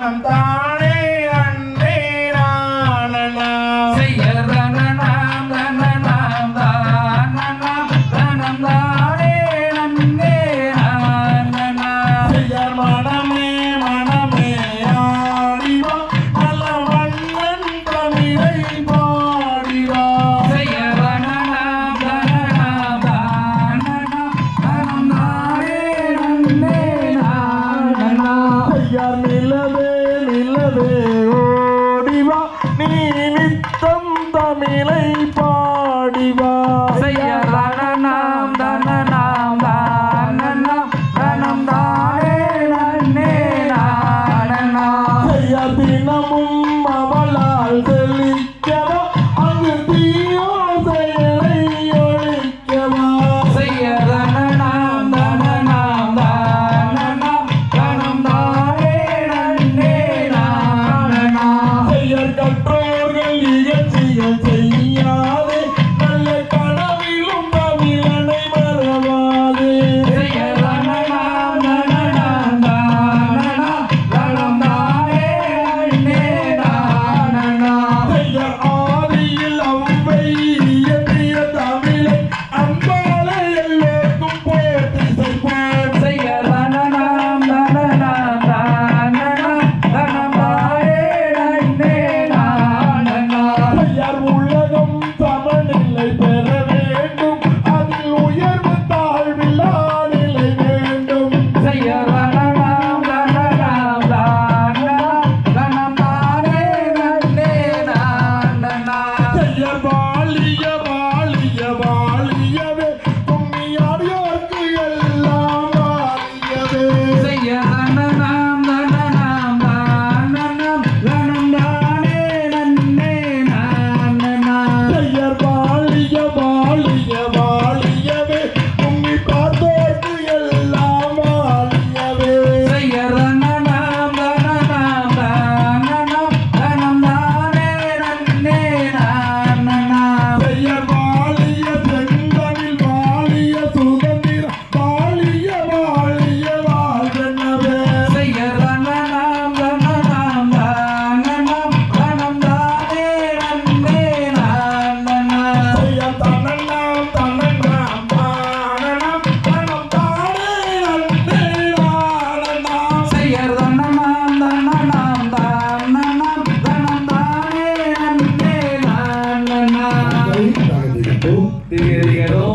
I'm dying. ஓடிவா நீ தமிழை பாடிவா. செய்ய Only. tú, de.